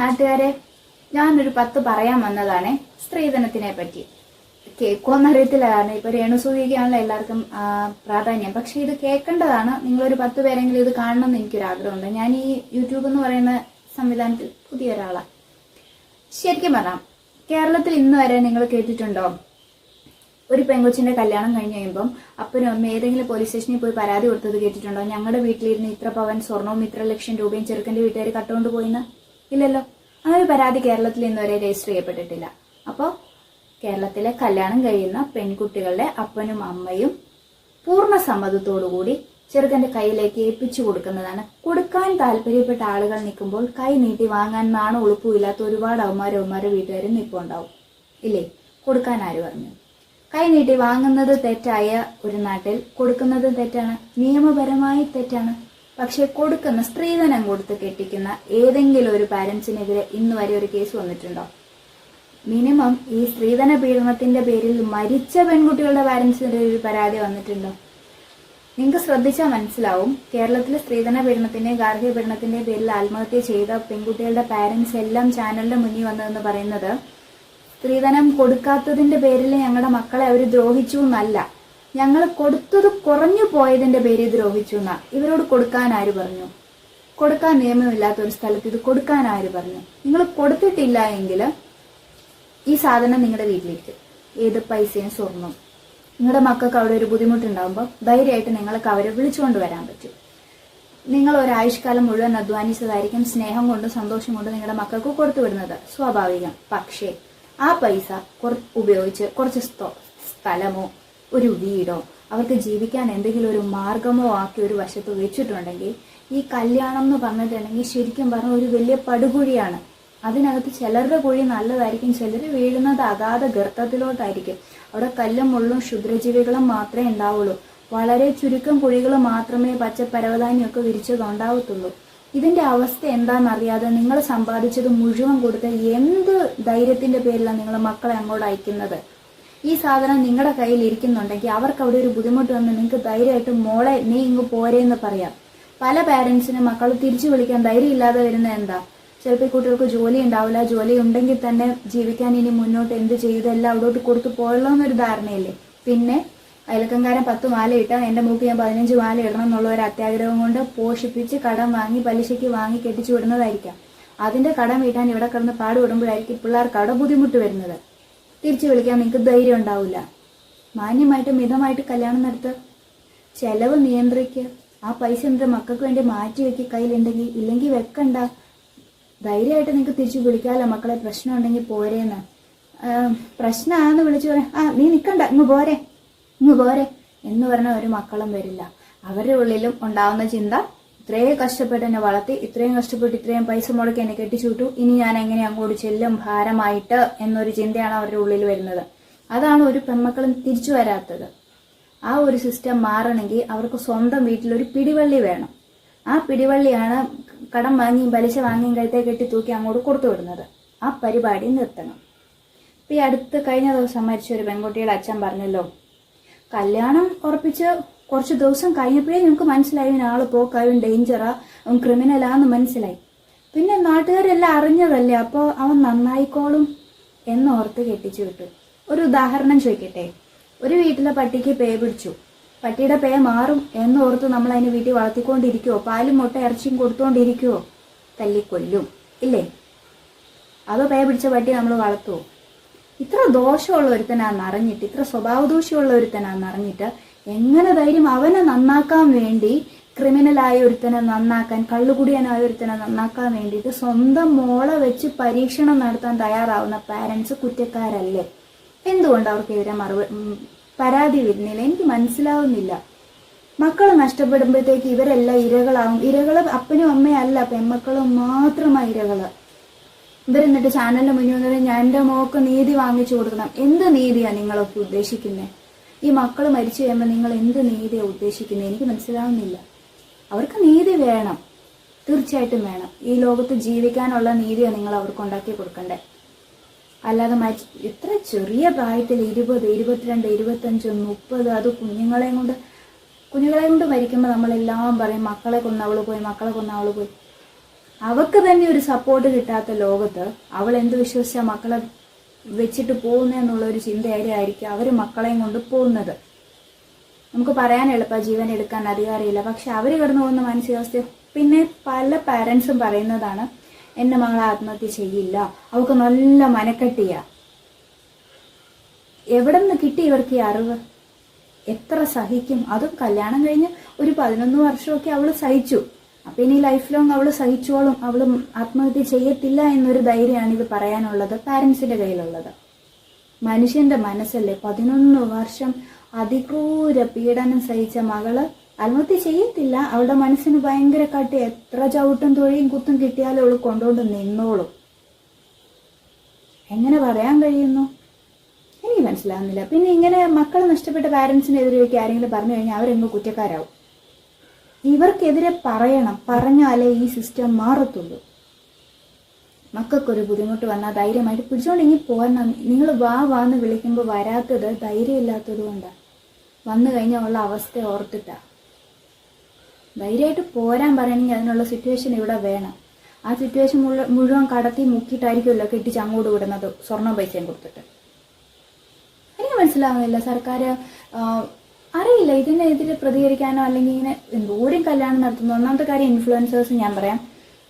നാട്ടുകാരെ ഞാനൊരു പത്ത് പറയാൻ വന്നതാണ് സ്ത്രീധനത്തിനെ പറ്റി. കേൾക്കുമെന്ന് അറിയത്തില്ല കാരണം ഇപ്പൊ രേണുസൂയിക്കാണല്ലോ എല്ലാവർക്കും പ്രാധാന്യം. പക്ഷെ ഇത് കേൾക്കേണ്ടതാണ്. നിങ്ങളൊരു പത്ത് പേരെങ്കിലും ഇത് കാണണം എന്ന് എനിക്കൊരു ആഗ്രഹമുണ്ട് ഞാൻ ഈ യൂട്യൂബ് എന്ന് പറയുന്ന സംവിധാനത്തിൽ പുതിയ ഒരാളാണ് ശരിക്കും പറയാം കേരളത്തിൽ ഇന്ന് വരെ നിങ്ങൾ കേട്ടിട്ടുണ്ടോ? ഒരു പെങ്കൊച്ചിന്റെ കല്യാണം കഴിഞ്ഞ് കഴിയുമ്പം അപ്പനും അമ്മ ഏതെങ്കിലും പോലീസ് സ്റ്റേഷനിൽ പോയി പരാതി കൊടുത്തത് കേട്ടിട്ടുണ്ടോ? ഞങ്ങളുടെ വീട്ടിലിരുന്ന് ഇത്ര പവൻ സ്വർണവും ഇത്ര ലക്ഷം രൂപയും ചെറുക്കന്റെ വീട്ടുകാർ കട്ടുകൊണ്ട് പോയിന്ന്? ഇല്ലല്ലോ. അങ്ങനെ ഒരു പരാതി കേരളത്തിൽ ഇന്നുവരെ രജിസ്റ്റർ ചെയ്യപ്പെട്ടിട്ടില്ല. അപ്പോൾ കേരളത്തിലെ കല്യാണം കഴിയുന്ന പെൺകുട്ടികളുടെ അപ്പനും അമ്മയും പൂർണ സമ്മതത്തോടുകൂടി ചെറുക്കന്റെ കയ്യിലേക്ക് ഏൽപ്പിച്ചു കൊടുക്കുന്നതാണ്. കൊടുക്കാൻ താല്പര്യപ്പെട്ട ആളുകൾ നിൽക്കുമ്പോൾ കൈ നീട്ടി വാങ്ങാൻ നാണം ഉളുപ്പുമില്ലാത്ത ഒരുപാട് അവന്മാരും അവന്മാരും വീട്ടുകാരും നിൽപ്പുണ്ടാവും ഇല്ലേ? കൊടുക്കാൻ ആര് പറഞ്ഞു? കൈ നീട്ടി വാങ്ങുന്നത് തെറ്റായ ഒരു നാട്ടിൽ കൊടുക്കുന്നത് തെറ്റാണ്. നിയമപരമായി തെറ്റാണ്. പക്ഷെ കൊടുക്കുന്ന സ്ത്രീധനം കൊടുത്ത് കെട്ടിക്കുന്ന ഏതെങ്കിലും ഒരു പാരന്റ്സിനെതിരെ ഇന്ന് വരെ ഒരു കേസ് വന്നിട്ടുണ്ടോ? മിനിമം ഈ സ്ത്രീധന പീഡനത്തിന്റെ പേരിൽ മരിച്ച പെൺകുട്ടികളുടെ പാരന്റ്സിനെതിരെ ഒരു പരാതി വന്നിട്ടുണ്ടോ? നിങ്ങൾക്ക് ശ്രദ്ധിച്ചാൽ മനസ്സിലാവും. കേരളത്തിലെ സ്ത്രീധന പീഡനത്തിന്റെ ഗാർഹിക പീഡനത്തിന്റെ പേരിൽ ആത്മഹത്യ ചെയ്ത പെൺകുട്ടികളുടെ പാരന്റ്സ് എല്ലാം ചാനലിന്റെ മുന്നിൽ വന്നതെന്ന് പറയുന്നത് സ്ത്രീധനം കൊടുക്കാത്തതിന്റെ പേരിൽ ഞങ്ങളുടെ മക്കളെ അവർ ദ്രോഹിച്ചു എന്നല്ല. ഞങ്ങൾ കൊടുത്തത് കുറഞ്ഞു പോയതിന്റെ പേരിൽ ദ്രോഹിച്ചു എന്നാ. ഇവരോട് കൊടുക്കാൻ ആര് പറഞ്ഞു? കൊടുക്കാൻ നിയമമില്ലാത്ത ഒരു സ്ഥലത്ത് ഇത് കൊടുക്കാൻ ആര് പറഞ്ഞു? നിങ്ങൾ കൊടുത്തിട്ടില്ല എങ്കിൽ ഈ സാധനം നിങ്ങളുടെ വീട്ടിലേക്ക്. ഏത് പൈസയും സ്വർണം നിങ്ങളുടെ മക്കൾക്ക് അവിടെ ഒരു ബുദ്ധിമുട്ടുണ്ടാകുമ്പോൾ ധൈര്യമായിട്ട് നിങ്ങൾക്ക് അവരെ വിളിച്ചുകൊണ്ട് വരാൻ പറ്റും. നിങ്ങൾ ഒരായുഷ്കാലം മുഴുവൻ അധ്വാനിച്ചതായിരിക്കും സ്നേഹം കൊണ്ടും സന്തോഷം കൊണ്ടും നിങ്ങളുടെ മക്കൾക്ക് കൊടുത്തു വിടുന്നത്. സ്വാഭാവികം. പക്ഷേ ആ പൈസ ഉപയോഗിച്ച് കുറച്ച് സ്ഥലമോ ഒരു വീടോ അവർക്ക് ജീവിക്കാൻ എന്തെങ്കിലും ഒരു മാർഗമോ ആക്കി ഒരു വശത്ത് വെച്ചിട്ടുണ്ടെങ്കിൽ ഈ കല്യാണം എന്ന് പറഞ്ഞിട്ടുണ്ടെങ്കിൽ ശരിക്കും പറഞ്ഞ ഒരു വലിയ പടുകുഴിയാണ്. അതിനകത്ത് ചിലരുടെ കുഴി നല്ലതായിരിക്കും ചിലർ വീഴുന്നത് അഗാധ ഗർത്തത്തിലോട്ടായിരിക്കും. അവിടെ കല്ലും മുള്ളും ക്ഷുദ്രജീവികളും മാത്രമേ ഉണ്ടാവുള്ളൂ. വളരെ ചുരുക്കം കുഴികൾ മാത്രമേ പച്ച പരവതാനിയൊക്കെ വിരിച്ചത് ഉണ്ടാവത്തുള്ളൂ ഇതിന്റെ അവസ്ഥ എന്താണെന്നറിയാതെ നിങ്ങൾ സമ്പാദിച്ചത് മുഴുവൻ കൊടുത്ത് എന്ത് ധൈര്യത്തിന്റെ പേരിലാണ് നിങ്ങൾ മക്കളെ അങ്ങോട്ട് അയക്കുന്നത്? ഈ സാധനം നിങ്ങളുടെ കയ്യിൽ ഇരിക്കുന്നുണ്ടെങ്കിൽ അവർക്ക് അവിടെ ഒരു ബുദ്ധിമുട്ട് വന്ന് നിങ്ങൾക്ക് ധൈര്യമായിട്ട് മോളെ നീ ഇങ്ങ് പോരെന്ന് പറയാം. പല പാരന്റ്സിനും മക്കൾ തിരിച്ചു വിളിക്കാൻ ധൈര്യം ഇല്ലാതെ വരുന്നത് എന്താ? ചിലപ്പോൾ കുട്ടികൾക്ക് ജോലി ഉണ്ടാവില്ല ജോലി ഉണ്ടെങ്കിൽ തന്നെ ജീവിക്കാൻ ഇനി മുന്നോട്ട് എന്ത് ചെയ്ത് എല്ലാം അവിടോട്ട് കൊടുത്തു പോയല്ലോ എന്നൊരു ധാരണയില്ലേ? പിന്നെ അയൽക്കങ്കാരൻ പത്ത് മാല ഇട്ടാൽ എന്റെ മൂക്ക് ഞാൻ പതിനഞ്ച് മാല ഇടണം എന്നുള്ള ഒരു അത്യാഗ്രഹം കൊണ്ട് പോഷിപ്പിച്ച് കടം വാങ്ങി പലിശയ്ക്ക് വാങ്ങി കെട്ടിച്ചു വിടുന്നതായിരിക്കാം. അതിന്റെ കടം വീട്ടാൻ ഇവിടെ കിടന്ന് പാടുപെടുമ്പോഴായിരിക്കും പിള്ളേർക്ക് അവിടെ ബുദ്ധിമുട്ട് വരുന്നത്. തിരിച്ചു വിളിക്കാൻ നിങ്ങൾക്ക് ധൈര്യം ഉണ്ടാവില്ല. മാന്യമായിട്ട് മിതമായിട്ട് കല്യാണം നടത്ത്. ചെലവ് നിയന്ത്രിക്കുക ആ പൈസ എന്നിട്ട് മക്കൾക്ക് വേണ്ടി മാറ്റി വെക്കി. കയ്യിലുണ്ടെങ്കിൽ ഇല്ലെങ്കിൽ വെക്കണ്ട. ധൈര്യമായിട്ട് നിങ്ങൾക്ക് തിരിച്ചു വിളിക്കാമല്ലോ മക്കളെ. പ്രശ്നം ഉണ്ടെങ്കിൽ പോരേന്ന്. പ്രശ്നമാണെന്ന് വിളിച്ചു പറയാം ആ നീ നിൽക്കണ്ട ഇങ്ങ് പോരെ. ഇങ്ങ് പോരെ. എന്ന് പറഞ്ഞ ഒരു മക്കളും വരില്ല. അവരുടെ ഉള്ളിലും ഉണ്ടാവുന്ന ചിന്ത ഇത്രയും കഷ്ടപ്പെട്ട് എന്നെ വളർത്തി ഇത്രയും കഷ്ടപ്പെട്ട് ഇത്രയും പൈസ മുടക്കി എന്നെ കെട്ടിച്ചു വിട്ടു ഇനി ഞാൻ എങ്ങനെ അങ്ങോട്ട് ചെല്ലും ഭാരമായിട്ട് എന്നൊരു ചിന്തയാണ് അവരുടെ ഉള്ളിൽ വരുന്നത്. അതാണ് ഒരു പെൺമക്കളും തിരിച്ചു വരാത്തത്. ആ ഒരു സിസ്റ്റം മാറണമെങ്കിൽ അവർക്ക് സ്വന്തം വീട്ടിൽ ഒരു പിടിവള്ളി വേണം. ആ പിടിവള്ളിയാണ് കടം വാങ്ങിയും പലിശ വാങ്ങിയും കഴുത്തേ കെട്ടി തൂക്കി അങ്ങോട്ട് കൊടുത്തു വിടുന്നത്. ആ പരിപാടി നിർത്തണം. ഇപ്പൊ ഈ അടുത്ത് കഴിഞ്ഞ ദിവസം മരിച്ച ഒരു പെൺകുട്ടിയുടെ അച്ഛൻ പറഞ്ഞല്ലോ കല്യാണം ഉറപ്പിച്ച് കുറച്ച് ദിവസം കഴിഞ്ഞപ്പോഴേ ഞങ്ങൾക്ക് മനസ്സിലായി ആൾ പോക്കായും ഡേഞ്ചറാ അവൻ ക്രിമിനലാന്ന് മനസ്സിലായി. പിന്നെ നാട്ടുകാരെല്ലാം അറിഞ്ഞതല്ലേ അപ്പോൾ അവൻ നന്നായിക്കോളും എന്നോർത്ത് കെട്ടിച്ചു വിട്ടു. ഒരു ഉദാഹരണം ചോദിക്കട്ടെ? ഒരു വീട്ടിലെ പട്ടിക്ക് പേ പിടിച്ചു. പട്ടിയുടെ പേ മാറും എന്നോർത്ത് നമ്മൾ അതിന് വീട്ടിൽ വളർത്തിക്കൊണ്ടിരിക്കുവോ? പാലും മുട്ട ഇറച്ചിയും കൊടുത്തുകൊണ്ടിരിക്കുവോ തല്ലിക്കൊല്ലും ഇല്ലേ? അതോ പേ പിടിച്ച പട്ടി നമ്മൾ വളർത്തുവോ? ഇത്ര ദോഷമുള്ള ഒരുത്തനാണെന്ന് അറിഞ്ഞിട്ട് ഇത്ര സ്വഭാവദോഷമുള്ള ഒരുത്തനാണെന്ന് അറിഞ്ഞിട്ട് എങ്ങനെ ധൈര്യം അവനെ നന്നാക്കാൻ വേണ്ടി ക്രിമിനലായ ഒരുത്തനെ നന്നാക്കാൻ കള്ളുകുടിയനായ ഒരുത്തനെ നന്നാക്കാൻ വേണ്ടിയിട്ട് സ്വന്തം മോളെ വെച്ച് പരീക്ഷണം നടത്താൻ തയ്യാറാവുന്ന പാരൻസ് കുറ്റക്കാരല്ലേ? എന്തുകൊണ്ട് അവർക്കെതിരെ മറുപ പരാതി വരുന്നില്ല എനിക്ക് മനസ്സിലാവുന്നില്ല. മക്കൾ നഷ്ടപ്പെടുമ്പോഴത്തേക്ക് ഇവരെല്ലാം ഇരകളാവും. ഇരകൾ അപ്പനും അമ്മയും അല്ല പെൺമക്കളും മാത്രമായി ഇരകൾ. ഇവരെന്നിട്ട് ചാനലിന് മുന്നിൽ ഞാൻ എന്റെ മോക്ക് നീതി വാങ്ങിച്ചു കൊടുക്കണം. എന്ത് നീതിയാണ് നിങ്ങളൊക്കെ ഉദ്ദേശിക്കുന്നത് ഈ മക്കൾ മരിച്ചു കഴിയുമ്പോൾ നിങ്ങൾ എന്ത് നീതിയാണ് ഉദ്ദേശിക്കുന്നത് എനിക്ക് മനസ്സിലാവുന്നില്ല. അവർക്ക് നീതി വേണം. തീർച്ചയായിട്ടും വേണം. ഈ ലോകത്ത് ജീവിക്കാനുള്ള നീതിയാണ് നിങ്ങൾ അവർക്ക് ഉണ്ടാക്കി കൊടുക്കണ്ടേ? അല്ലാതെ മരിച്ച ഇത്ര ചെറിയ പ്രായത്തിൽ ഇരുപത് ഇരുപത്തിരണ്ട് ഇരുപത്തഞ്ച് മുപ്പത് അത് കുഞ്ഞുങ്ങളെയും കൊണ്ട് കുഞ്ഞുങ്ങളെയും കൊണ്ട് മരിക്കുമ്പോൾ നമ്മളെല്ലാം പറയും മക്കളെ കൊന്നവൾ പോയി മക്കളെ കൊന്നവൾ പോയി. അവൾക്ക് തന്നെ ഒരു സപ്പോർട്ട് കിട്ടാത്ത ലോകത്ത് അവൾ എന്ത് വിശ്വസിച്ച മക്കളെ വെച്ചിട്ട് പോകുന്നതെന്നുള്ള ഒരു ചിന്തയായിരിക്കും അവർ മക്കളെയും കൊണ്ട് പോകുന്നത്. നമുക്ക് പറയാൻ എളുപ്പ ജീവൻ എടുക്കാൻ അധികാരമില്ല. പക്ഷെ അവർ കിടന്നു പോകുന്ന മാനസികാവസ്ഥ പിന്നെ പല പാരൻസും പറയുന്നതാണ് എന്റെ മകൾ ആത്മഹത്യ ചെയ്യില്ല. അവൾക്ക് നല്ല മനക്കെട്ടിയ. എവിടെ നിന്ന് കിട്ടി ഇവർക്ക് ഈ അറിവ്? എത്ര സഹിക്കും? അതും കല്യാണം കഴിഞ്ഞ് ഒരു പതിനൊന്ന് വർഷമൊക്കെ അവൾ സഹിച്ചു. അപ്പൊ ഇനി ലൈഫ് ലോങ് അവൾ സഹിച്ചോളും അവൾ ആത്മഹത്യ ചെയ്യത്തില്ല എന്നൊരു ധൈര്യമാണ് ഇത് പറയാനുള്ളത് പാരന്റ്സിന്റെ കയ്യിലുള്ളത്. മനുഷ്യന്റെ മനസ്സല്ലേ? പതിനൊന്ന് വർഷം അതിക്രൂര പീഡനം സഹിച്ച മകൾ ആത്മഹത്യ ചെയ്യത്തില്ല. അവളുടെ മനസ്സിന് ഭയങ്കര കട്ടി. എത്ര ചവിട്ടും തൊഴിയും കുത്തും കിട്ടിയാലും അവൾ കൊണ്ടുകൊണ്ട് നിന്നോളും. എങ്ങനെ പറയാൻ കഴിയുന്നു? എനിക്ക് മനസ്സിലാവുന്നില്ല. പിന്നെ ഇങ്ങനെ മക്കൾ നഷ്ടപ്പെട്ട പാരന്റ്സിനെതിരെ ആരെങ്കിലും പറഞ്ഞു കഴിഞ്ഞാൽ അവരെങ്ങ് കുറ്റക്കാരാവും. ഇവർക്കെതിരെ പറയണം. പറഞ്ഞാലേ ഈ സിസ്റ്റം മാറത്തുള്ളൂ. മക്കൾക്കൊരു ബുദ്ധിമുട്ട് വന്നാൽ ധൈര്യമായിട്ട് പിടിച്ചോണ്ട് ഇനി പോരണം നിങ്ങൾ വാ വാന്ന് വിളിക്കുമ്പോൾ വരാത്തത് ധൈര്യമില്ലാത്തത് കൊണ്ടാണ് വന്നു കഴിഞ്ഞാൽ ഉള്ള അവസ്ഥ ഓർത്തിട്ടാ. ധൈര്യമായിട്ട് പോരാൻ പറയണമെങ്കിൽ അതിനുള്ള സിറ്റുവേഷൻ ഇവിടെ വേണം. ആ സിറ്റുവേഷൻ മുഴുവൻ കടത്തി മുക്കിയിട്ടായിരിക്കുമല്ലോ കെട്ടിച്ച് അങ്ങോട്ട് വിടുന്നത് സ്വർണം പൈസയും കൊടുത്തിട്ട്. എനിക്ക് മനസ്സിലാവുന്നില്ല. സർക്കാർ അറിയില്ല. ഇതിനെതിരെ പ്രതികരിക്കാനോ അല്ലെങ്കിൽ ഇങ്ങനെ എന്തോരം കല്യാണം നടത്തുന്നു ഒന്നാമത്തെ കാര്യം ഇൻഫ്ലുവൻസേഴ്സ് ഞാൻ പറയാം.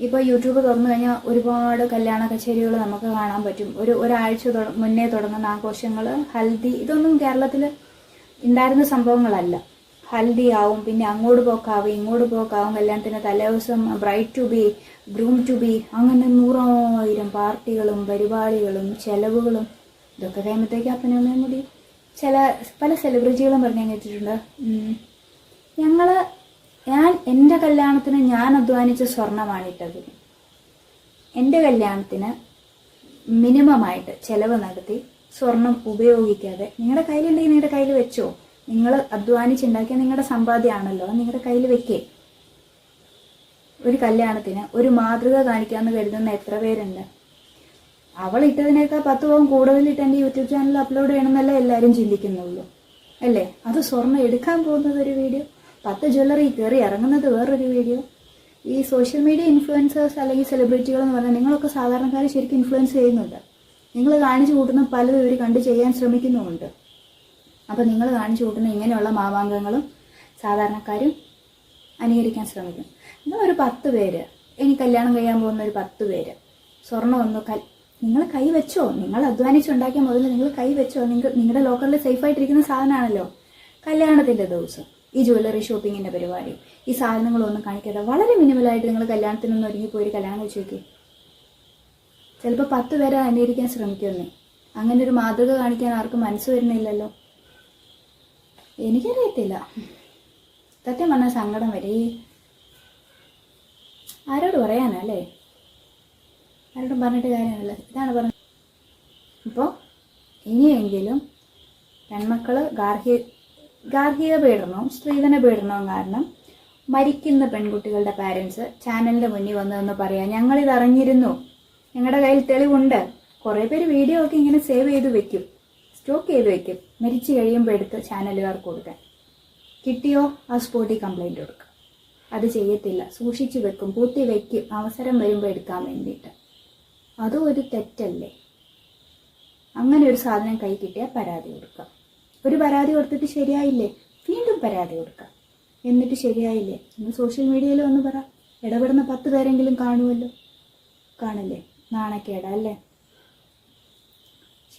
ഇപ്പോൾ യൂട്യൂബ് തുറന്നു കഴിഞ്ഞാൽ ഒരുപാട് കല്യാണ കച്ചേരികൾ നമുക്ക് കാണാൻ പറ്റും. ഒരു ഒരാഴ്ച മുന്നേ തുടങ്ങുന്ന ആഘോഷങ്ങൾ ഹൽദി ഇതൊന്നും കേരളത്തിൽ ഉണ്ടായിരുന്ന സംഭവങ്ങളല്ല. ഹൽദി ആവും പിന്നെ അങ്ങോട്ട് പോക്കാവും ഇങ്ങോട്ട് പോക്കാവും കല്യാണത്തിന് തലേദിവസം bride to be groom to be അങ്ങനെ നൂറായിരം പാർട്ടികളും പരിപാടികളും ചെലവുകളും ഇതൊക്കെ കഴിയുമ്പോഴത്തേക്ക് അപ്പനമ്മയും കൂടി ചില പല സെലിബ്രിറ്റികളും പറഞ്ഞു കേട്ടിട്ടുണ്ട്. ഞങ്ങൾ ഞാൻ എന്റെ കല്യാണത്തിന് ഞാൻ അധ്വാനിച്ച സ്വർണമാണ് ഇട്ടത് എന്റെ കല്യാണത്തിന് മിനിമമായിട്ട് ചിലവ് നടത്തി സ്വർണം ഉപയോഗിക്കാതെ നിങ്ങളുടെ കയ്യിലുണ്ടെങ്കിൽ നിങ്ങളുടെ കയ്യിൽ വെച്ചോ. നിങ്ങൾ അധ്വാനിച്ചുണ്ടാക്കിയ നിങ്ങളുടെ സമ്പാദ്യമാണല്ലോ നിങ്ങളുടെ കയ്യിൽ വെക്കേ. ഒരു കല്യാണത്തിന് ഒരു മാതൃക കാണിക്കാമെന്ന് കരുതുന്ന എത്ര പേരുണ്ട്? അവൾ ഇട്ടതിനേക്കാൾ പത്ത് പവൻ കൂടുതലിട്ട് എന്റെ യൂട്യൂബ് ചാനൽ അപ്ലോഡ് ചെയ്യണമെന്നല്ലേ എല്ലാവരും ചിന്തിക്കുന്നുള്ളൂ. അല്ലേ? അത് സ്വർണം എടുക്കാൻ പോകുന്നത് ഒരു വീഡിയോ പത്ത് ജ്വല്ലറി കയറി ഇറങ്ങുന്നത് വേറൊരു വീഡിയോ. ഈ സോഷ്യൽ മീഡിയ ഇൻഫ്ലുവൻസേഴ്സ് അല്ലെങ്കിൽ സെലിബ്രിറ്റികൾ എന്ന് പറഞ്ഞാൽ നിങ്ങളൊക്കെ സാധാരണക്കാർ ശരിക്കും ഇൻഫ്ലുവൻസ് ചെയ്യുന്നുണ്ട്. നിങ്ങൾ കാണിച്ചു കൂട്ടുന്ന പലതും ഇവർ കണ്ട് ചെയ്യാൻ ശ്രമിക്കുന്നുമുണ്ട്. അപ്പോൾ നിങ്ങൾ കാണിച്ചു കൂട്ടുന്ന ഇങ്ങനെയുള്ള മാവാങ്കങ്ങളും സാധാരണക്കാരും അനുകരിക്കാൻ ശ്രമിക്കും. നിങ്ങൾ ഒരു പത്ത് പേര് ഇനി കല്യാണം കഴിയാൻ പോകുന്ന ഒരു പത്ത് പേര് സ്വർണം ഒന്ന് നിങ്ങൾ കൈ വെച്ചോ? നിങ്ങൾ അധ്വാനിച്ചുണ്ടാക്കിയ മുതൽ നിങ്ങൾ കൈ വെച്ചോ? നിങ്ങൾ നിങ്ങളുടെ ലോക്കറിൽ സേഫ് ആയിട്ടിരിക്കുന്ന സാധനമാണല്ലോ. കല്യാണത്തിന്റെ ദിവസം ഈ ജ്വല്ലറി ഷോപ്പിങ്ങിന്റെ പരിപാടി ഈ സാധനങ്ങളൊന്നും കാണിക്കാതെ വളരെ മിനിമലായിട്ട് നിങ്ങൾ കല്യാണത്തിനൊന്നും ഒരുങ്ങി പോയി കല്യാണം വെച്ച് നോക്കി ചിലപ്പോൾ പത്ത് പേരെ അനുകരിക്കാൻ ശ്രമിക്കുന്നേ അങ്ങനെ ഒരു മാതൃക കാണിക്കാൻ ആർക്കും മനസ്സ് വരുന്നില്ലല്ലോ. എനിക്കറിയത്തില്ല. സത്യം പറഞ്ഞാൽ സങ്കടം വരെ. ആരോട് പറയാനാ അല്ലേ? ആരോടും പറഞ്ഞിട്ട് കാര്യമല്ല ഇതാണ് പറഞ്ഞത്. അപ്പോൾ ഇനിയെങ്കിലും പെൺമക്കൾ ഗാർഹിക ഗാർഹിക പീഡനവും സ്ത്രീധന പീഡനവും കാരണം മരിക്കുന്ന പെൺകുട്ടികളുടെ പാരൻസ് ചാനലിന്റെ മുന്നിൽ വന്നതെന്ന് പറയാം. ഞങ്ങളിത് അറിഞ്ഞിരുന്നു. ഞങ്ങളുടെ കയ്യിൽ തെളിവുണ്ട്. കുറേ പേര് വീഡിയോ ഒക്കെ ഇങ്ങനെ സേവ് ചെയ്ത് വെക്കും. സ്റ്റോക്ക് ചെയ്ത് വെക്കും. മരിച്ചു കഴിയുമ്പോൾ എടുത്ത് ചാനലുകാർക്ക് കൊടുക്കാൻ. കിട്ടിയോ? ആ സ്പോട്ടിൽ കംപ്ലൈന്റ് കൊടുക്കുക അത് ചെയ്യത്തില്ല. സൂക്ഷിച്ചു വെക്കും. പൂത്തി വെക്കും അവസരം വരുമ്പോൾ എടുക്കാൻ വേണ്ടിയിട്ട്. അതും ഒരു തെറ്റല്ലേ? അങ്ങനെ ഒരു സാധനം കൈ കിട്ടിയാൽ പരാതി കൊടുക്കാം. ഒരു പരാതി കൊടുത്തിട്ട് ശരിയായില്ലേ? വീണ്ടും പരാതി കൊടുക്കാം. എന്നിട്ട് ശരിയായില്ലേ? ഇന്ന് സോഷ്യൽ മീഡിയയിൽ വന്ന് പറ. ഇടപെടുന്ന പത്ത് പേരെങ്കിലും കാണുമല്ലോ. കാണില്ലേ? നാണക്കേടാ അല്ലേ?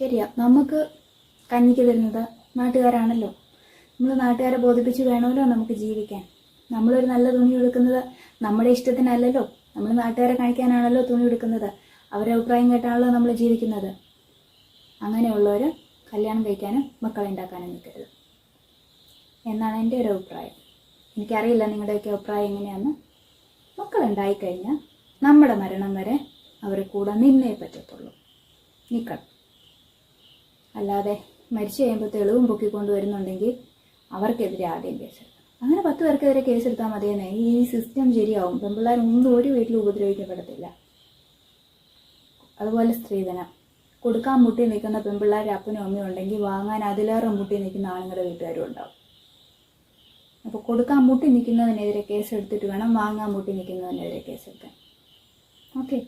ശരിയാ. നമുക്ക് കഞ്ഞിക്ക് തരുന്നത് നാട്ടുകാരാണല്ലോ. നമ്മൾ നാട്ടുകാരെ ബോധിപ്പിച്ച് വേണമല്ലോ നമുക്ക് ജീവിക്കാൻ. നമ്മളൊരു നല്ല തുണി എടുക്കുന്നത് നമ്മുടെ ഇഷ്ടത്തിനല്ലല്ലോ. നമ്മൾ നാട്ടുകാരെ കാണിക്കാനാണല്ലോ തുണി എടുക്കുന്നത് അവരെ അഭിപ്രായം കേട്ടാണല്ലോ നമ്മൾ ജീവിക്കുന്നത്. അങ്ങനെയുള്ളവർ കല്യാണം കഴിക്കാനും മക്കളെ ഉണ്ടാക്കാനും നിൽക്കരുത്. എന്നാണ് എന്റെ ഒരു അഭിപ്രായം. എനിക്കറിയില്ല നിങ്ങളുടെയൊക്കെ അഭിപ്രായം എങ്ങനെയാണെന്ന് മക്കളുണ്ടായിക്കഴിഞ്ഞാൽ നമ്മുടെ മരണം വരെ അവരെ കൂടെ നിന്നേ പറ്റത്തുള്ളൂ. നിൽക്കണം അല്ലാതെ മരിച്ചു കഴിയുമ്പോൾ തെളിവും പൊക്കിക്കൊണ്ട് വരുന്നുണ്ടെങ്കിൽ അവർക്കെതിരെ ആദ്യം കേസെടുക്കണം അങ്ങനെ പത്ത് പേർക്കെതിരെ കേസെടുത്താൽ മതിയെന്നേ ഈ സിസ്റ്റം ശരിയാവും. പെൺപിള്ളേർ ഒന്നും ഒരു വീട്ടിൽ ഉപദ്രവിക്കപ്പെടത്തില്ല. അതുപോലെ സ്ത്രീധനം. കൊടുക്കാൻ മുട്ടി നിൽക്കുന്ന പെൺപിള്ളേർ അപ്പനും അമ്മയും ഉണ്ടെങ്കിൽ വാങ്ങാൻ അതിലേറെ മുട്ടി നിൽക്കുന്ന ആണുങ്ങളുടെ വീട്ടുകാരും ഉണ്ടാവും. അപ്പോൾ കൊടുക്കാൻ മുട്ടി നിൽക്കുന്നതിനെതിരെ കേസെടുത്തിട്ട് വേണം വാങ്ങാൻ മുട്ടി നിൽക്കുന്നതിനെതിരെ കേസെടുക്കാൻ. ഓക്കെ.